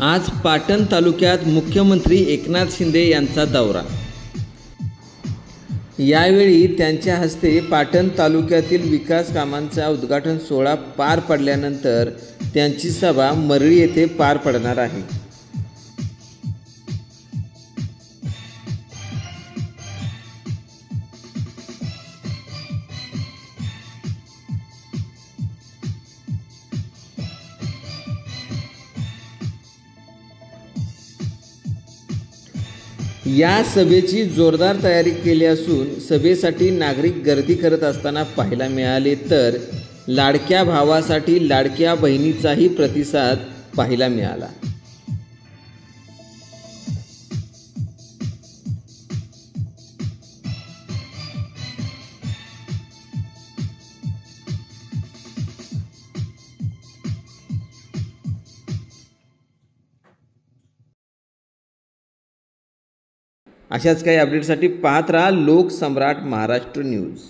आज पाटण तालुक्यात मुख्यमंत्री एकनाथ शिंदे यांचा दौरा. यावेळी त्यांच्या हस्ते पाटण तालुक्यातील विकास कामांचा उद्घाटन सोहळा पार पडल्यानंतर त्यांची सभा मरळी येथे पार पडणार आहे. या सभेची जोरदार तयारी केली असून सभेसाठी नागरिक गर्दी करत असताना पाहायला मिळाले तर लाडक्या भावासाठी लाडक्या बहिणीचाही प्रतिसाद पाहायला मिळाला. अशाच काही अपडेटसाठी पाहत राहा लोकसम्राट महाराष्ट्र न्यूज